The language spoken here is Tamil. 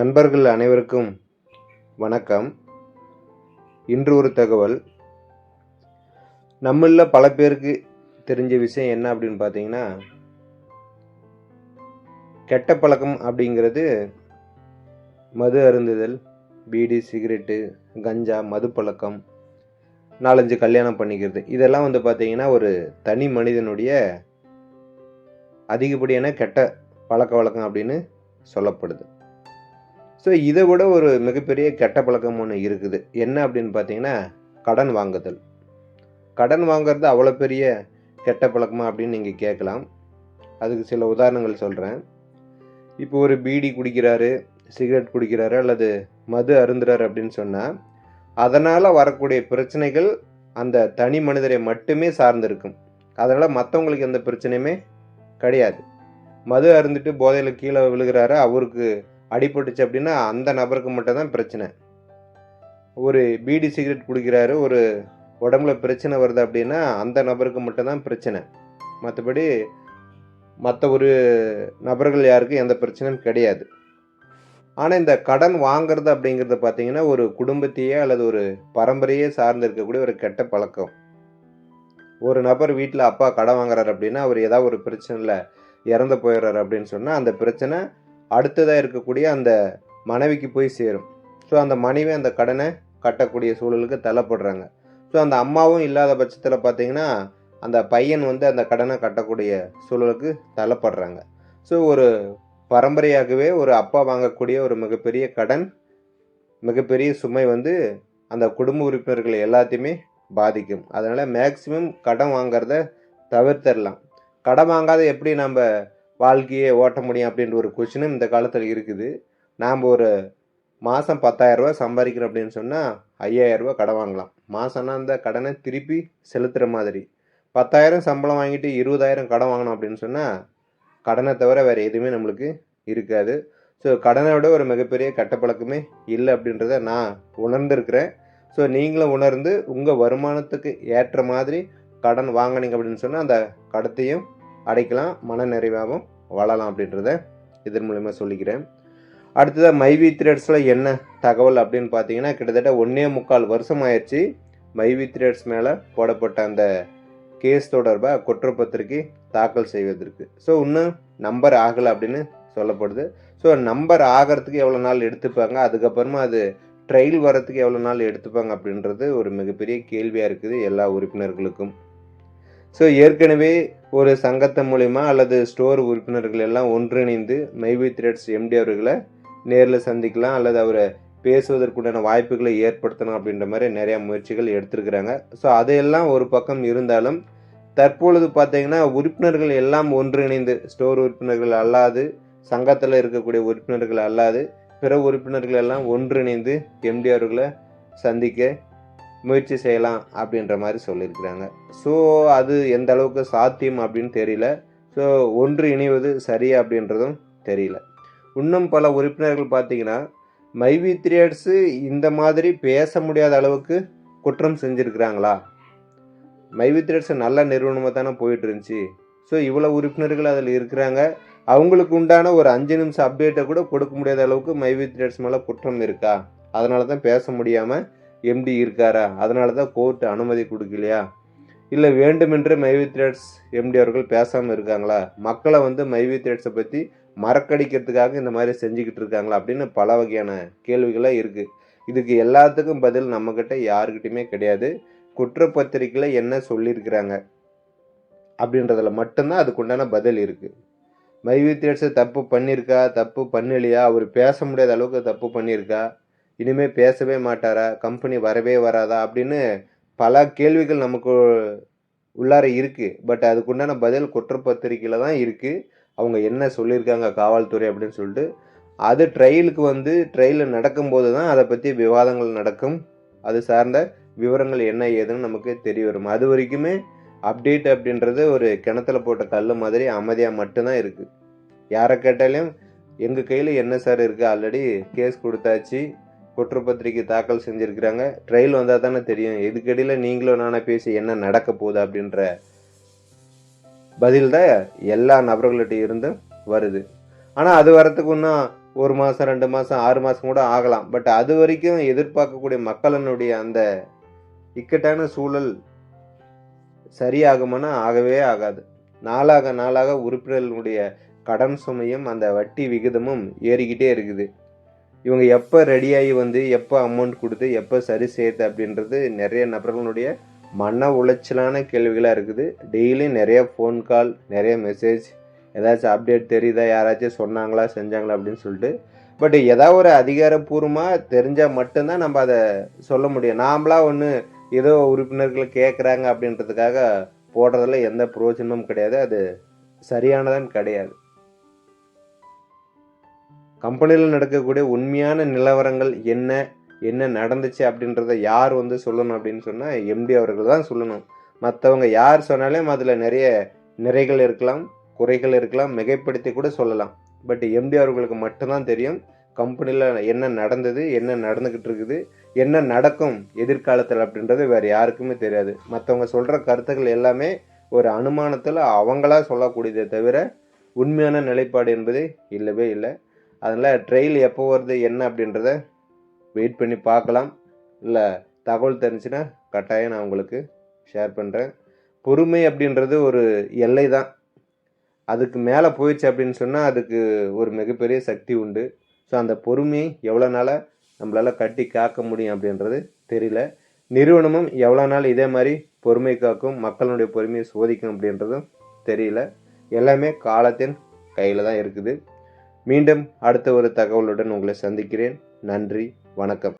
நண்பர்கள் அனைவருக்கும் வணக்கம். இன்று ஒரு தகவல். நம்மள பல பேருக்கு தெரிஞ்ச விஷயம் என்ன அப்படின்னு பார்த்தீங்கன்னா கெட்ட பழக்கம் அப்படிங்கிறது மது அருந்துதல் பீடி சிகரெட்டு கஞ்சா மது பழக்கம் நாலஞ்சு கல்யாணம் பண்ணிக்கிறது. இதெல்லாம் வந்து பார்த்தீங்கன்னா ஒரு தனி மனிதனுடைய அதிகப்படியான கெட்ட பழக்க வழக்கம் அப்படின்னு சொல்லப்படுது. ஸோ இதை விட ஒரு மிகப்பெரிய கெட்ட பழக்கம் ஒன்று இருக்குது. என்ன அப்படின்னு பார்த்தீங்கன்னா கடன் வாங்குதல். கடன் வாங்குறது அவ்வளோ பெரிய கெட்ட பழக்கமா அப்படின்னு நீங்கள் கேட்கலாம். அதுக்கு சில உதாரணங்கள் சொல்கிறேன் இப்போ ஒரு பீடி குடிக்கிறாரு சிகரெட் குடிக்கிறாரு அல்லது மது அருந்துறாரு அப்படின்னு சொன்னால் அதனால் வரக்கூடிய பிரச்சனைகள் அந்த தனி மனிதரை மட்டுமே சார்ந்திருக்கும். அதனால் மற்றவங்களுக்கு எந்த பிரச்சனையுமே கிடையாது. மது அருந்துட்டு போதையில் கீழே விழுகிறாரு அவருக்கு அடிபட்டுச்சு அப்படின்னா அந்த நபருக்கு மட்டும் தான் பிரச்சனை. ஒரு பீடி சிகரெட் குடிக்கிறாரு ஒரு உடம்புல பிரச்சனை வருது அப்படின்னா அந்த நபருக்கு மட்டும்தான் பிரச்சனை. மற்றபடி மற்ற ஒரு நபர்கள் யாருக்கும் எந்த பிரச்சனையும் கிடையாது. ஆனால் இந்த கடன் வாங்குறது அப்படிங்கிறது பார்த்தீங்கன்னா ஒரு குடும்பத்தையே அல்லது ஒரு பரம்பரையே சார்ந்து இருக்கக்கூடிய ஒரு கெட்ட பழக்கம். ஒரு நபர் வீட்டில் அப்பா கடன் வாங்குறாரு அப்படின்னா அவர் ஏதாவது ஒரு பிரச்சனையில் இறந்து போயிடுறாரு அப்படின்னு சொன்னால் அந்த பிரச்சனை அடுத்ததாக இருக்கக்கூடிய அந்த மனைவிக்கு போய் சேரும். ஸோ அந்த மனைவி அந்த கடனை கட்டக்கூடிய சூழலுக்கு தள்ளப்படுறாங்க. ஸோ அந்த அம்மாவும் இல்லாத பட்சத்தில் பார்த்தீங்கன்னா அந்த பையன் வந்து அந்த கடனை கட்டக்கூடிய சூழலுக்கு தள்ளப்படுறாங்க. ஸோ ஒரு பரம்பரையாகவே ஒரு அப்பா வாங்கக்கூடிய ஒரு மிகப்பெரிய கடன் மிகப்பெரிய சுமை வந்து அந்த குடும்ப உறுப்பினர்கள் எல்லாத்தையுமே பாதிக்கும். அதனால் மேக்சிமம் கடன் வாங்குறத தவிர்த்தரலாம் கடன் வாங்காத எப்படி நம்ம வாழ்க்கையே ஓட்ட முடியும் அப்படின்ற ஒரு கொஷினும் இந்த காலத்தில் இருக்குது. நாம் ஒரு மாதம் பத்தாயிரரூபா சம்பாதிக்கிறோம் அப்படின்னு சொன்னால் ஐயாயிரரூபா கடன் வாங்கலாம். மாதம்னா அந்த கடனை திருப்பி செலுத்துகிற மாதிரி. பத்தாயிரம் சம்பளம் வாங்கிட்டு இருபதாயிரம் கடன் வாங்கணும் அப்படின்னு சொன்னால் கடனை தவிர வேறு எதுவுமே நம்மளுக்கு இருக்காது. ஸோ கடனை விட ஒரு மிகப்பெரிய கட்டப்பழக்கமே இல்லை அப்படின்றத நான் உணர்ந்திருக்கிறேன். ஸோ நீங்களும் உணர்ந்து உங்கள் வருமானத்துக்கு ஏற்ற மாதிரி கடன் வாங்கினீங்க அப்படின்னு சொன்னால் அந்த கடத்தையும் அடைக்கலாம். மன நிறைவாகவும் வாழலாம் அப்படின்றத இதன் மூலிமா சொல்லிக்கிறேன். அடுத்ததாக மைவி த்ரெட்ஸில் என்ன தகவல் அப்படின்னு பார்த்தீங்கன்னா கிட்டத்தட்ட ஒன்றே முக்கால் வருஷம் ஆயிடுச்சு மைவி த்ரெட்ஸ் மேலே போடப்பட்ட அந்த கேஸ் தொடர்பாக குற்றப்பத்திரிக்கை தாக்கல் செய்வதற்கு. ஸோ இன்னும் நம்பர் ஆகலை அப்படின்னு சொல்லப்படுது. ஸோ நம்பர் ஆகிறதுக்கு எவ்வளோ நாள் எடுத்துப்பாங்க? அதுக்கப்புறமா அது ட்ரையல் வரத்துக்கு எவ்வளோ நாள் எடுத்துப்பாங்க அப்படின்றது ஒரு மிகப்பெரிய கேள்வியாக இருக்குது எல்லா உறுப்பினர்களுக்கும். ஸோ ஏற்கனவே ஒரு சங்கத்தை மூலிமா அல்லது ஸ்டோர் உறுப்பினர்கள் எல்லாம் ஒன்றிணைந்து மைவி த்ரெட்ஸ் எம்டி அவர்களை நேரில் சந்திக்கலாம் அல்லது அவரை பேசுவதற்குண்டான வாய்ப்புகளை ஏற்படுத்தணும் அப்படின்ற மாதிரி நிறையா முயற்சிகள் எடுத்திருக்கிறாங்க. ஸோ அதையெல்லாம் ஒரு பக்கம் இருந்தாலும் தற்பொழுது பார்த்தீங்கன்னா உறுப்பினர்கள் எல்லாம் ஒன்றிணைந்து ஸ்டோர் உறுப்பினர்கள் அல்லாது சங்கத்தில் இருக்கக்கூடிய உறுப்பினர்கள் அல்லாது பிற உறுப்பினர்கள் எல்லாம் ஒன்றிணைந்து எம்டி அவர்களை சந்திக்க முயற்சி செய்யலாம் அப்படின்ற மாதிரி சொல்லியிருக்கிறாங்க. ஸோ அது எந்த அளவுக்கு சாத்தியம் அப்படின்னு தெரியல. ஸோ ஒன்று இணைவது சரியா அப்படின்றதும் தெரியல. இன்னும் பல உறுப்பினர்கள் பார்த்தீங்கன்னா மைவி த்ரீயர்ஸு இந்த மாதிரி பேச முடியாத அளவுக்கு குற்றம் செஞ்சுருக்கிறாங்களா? மைவி த்ரியட்ஸ் நல்ல நிறுவனமாக தானே போயிட்டு இருந்துச்சு ஸோ இவ்வளோ உறுப்பினர்கள் அதில் இருக்கிறாங்க. அவங்களுக்கு உண்டான ஒரு அஞ்சு நிமிஷம் அப்டேட்டை கூட கொடுக்க முடியாத அளவுக்கு மைவி த்ரியட்ஸ் மேலே குற்றம் இருக்கா? அதனால தான் பேச முடியாமல் எம்டி இருக்காரா? அதனால தான் கோர்ட் அனுமதி கொடுக்கலையா? இல்லை வேண்டுமென்றே மைவி த்ரேட்ஸ் எம்டி அவர்கள் பேசாமல் இருக்காங்களா? மக்களை வந்து மைவி த்ரேட்ஸை பற்றி மறக்கடிக்கிறதுக்காக இந்த மாதிரி செஞ்சுக்கிட்டு இருக்காங்களா? அப்படின்னு பல வகையான கேள்விகளாக இருக்குது இதுக்கு எல்லாத்துக்கும் பதில் நம்மக்கிட்ட யாருக்கிட்டையுமே கிடையாது. குற்றப்பத்திரிக்கையில் என்ன சொல்லியிருக்கிறாங்க? அப்படின்றதுல மட்டும்தான் அதுக்குண்டான பதில் இருக்குது மைவி த்ரேட்ஸை தப்பு பண்ணியிருக்கா? தப்பு பண்ணலையா? அவர் பேச முடியாத அளவுக்கு தப்பு பண்ணியிருக்கா? இனிமேல் பேசவே மாட்டாரா? கம்பெனி வரவே வராதா? அப்படின்னு பல கேள்விகள் நமக்கு உள்ளார இருக்குது பட் அதுக்குண்டான பதில் குற்றப்பத்திரிக்கையில் தான் இருக்குது அவங்க என்ன சொல்லியிருக்காங்க காவல்துறை அப்படின்னு சொல்லிட்டு. அது ட்ரையலுக்கு வந்து ட்ரையல் நடக்கும்போது தான் அதை பற்றி விவாதங்கள் நடக்கும். அது சார்ந்த விவரங்கள் என்ன ஏதுன்னு நமக்கு தெரிய வரும். அது வரைக்குமே அப்டேட் அப்படின்றது ஒரு கிணத்துல போட்ட கல் மாதிரி அமைதியாக மட்டும்தான் இருக்குது யாரை கேட்டாலையும் எங்கள் கையில் என்ன சார் இருக்குது ஆல்ரெடி கேஸ் கொடுத்தாச்சு. குற்றப்பத்திரிக்கை தாக்கல் செஞ்சுருக்கிறாங்க. ட்ரையல் வந்தால் தானே தெரியும். இதுக்கடியில் நீங்களும் நானே பேசி என்ன நடக்க போகுது அப்படின்ற பதில் தான் எல்லா நபர்கள்ட்ட இருந்தும் வருது. ஆனால் அது வரத்துக்கு இன்னும் ஒரு மாதம் ரெண்டு மாதம் ஆறு மாதம் கூட ஆகலாம். பட் அது வரைக்கும் எதிர்பார்க்கக்கூடிய மக்களினுடைய அந்த இக்கட்டான சூழல் சரியாகுமானா ஆகவே ஆகாது. நாளாக நாளாக உறுப்பினர்களுடைய கடன் சுமையும் அந்த வட்டி விகிதமும் ஏறிக்கிட்டே இருக்குது. இவங்க எப்போ ரெடியாகி வந்து எப்போ அமௌண்ட் கொடுத்து எப்போ சரி செய்யுது அப்படின்றது நிறைய நபர்களுடைய மன உளைச்சலான கேள்விகளாக இருக்குது. டெய்லி நிறைய ஃபோன் கால் நிறைய மெசேஜ் ஏதாச்சும் அப்டேட் தெரியுதா யாராச்சும் சொன்னாங்களா செஞ்சாங்களா அப்படின்னு சொல்லிட்டு. பட் ஏதாவது ஒரு அதிகாரப்பூர்வமாக தெரிஞ்சால் மட்டும்தான் நம்ம அதை சொல்ல முடியும். நாமளாக ஒன்று ஏதோ உறுப்பினர்கள் கேட்குறாங்க அப்படின்றதுக்காக போடுறதுல எந்த பிரயோஜனமும் கிடையாது. அது சரியானதான் கிடையாது. கம்பெனியில் நடக்கக்கூடிய உண்மையான நிலவரங்கள் என்ன என்ன நடந்துச்சு அப்படின்றத யார் வந்து சொல்லணும் அப்படின்னு சொன்னால் எம்டி அவர்கள் தான் சொல்லணும். மற்றவங்க யார் சொன்னாலும் அதில் நிறைய நிறைகள் இருக்கலாம் குறைகள் இருக்கலாம் மிகைப்படுத்தி கூட சொல்லலாம். பட் எம்டி அவர்களுக்கு மட்டும்தான் தெரியும் கம்பெனியில் என்ன நடந்தது என்ன நடந்துக்கிட்டு இருக்குது என்ன நடக்கும் எதிர்காலத்தில் அப்படின்றது வேறு யாருக்குமே தெரியாது. மற்றவங்க சொல்கிற கருத்துக்கள் எல்லாமே ஒரு அனுமானத்தில் அவங்களா சொல்லக்கூடியதே தவிர உண்மையான நிலைப்பாடு என்பது இல்லவே இல்லை. அதனால் ட்ரெயில் எப்போ வருது என்ன அப்படின்றத வெயிட் பண்ணி பார்க்கலாம். இல்லை தகவல் தெரிஞ்சுன்னா கட்டாயம் நான் உங்களுக்கு ஷேர் பண்ணுறேன் பொறுமை அப்படின்றது ஒரு எல்லை தான். அதுக்கு மேலே போயிடுச்சு அப்படின்னு சொன்னால் அதுக்கு ஒரு மிகப்பெரிய சக்தி உண்டு. ஸோ அந்த பொறுமையை எவ்வளோ நாளாக நம்மளால் கட்டி காக்க முடியும் அப்படின்றது தெரியல. நிறுவனமும் எவ்வளோ நாள் இதே மாதிரி பொறுமை காக்கும் மக்களுடைய பொறுமையை சோதிக்கும் அப்படின்றதும் தெரியல. எல்லாமே காலத்தின் கையில் தான் இருக்குது. மீண்டும் அடுத்த ஒரு தகவலுடன் உங்களை சந்திக்கிறேன். நன்றி வணக்கம்.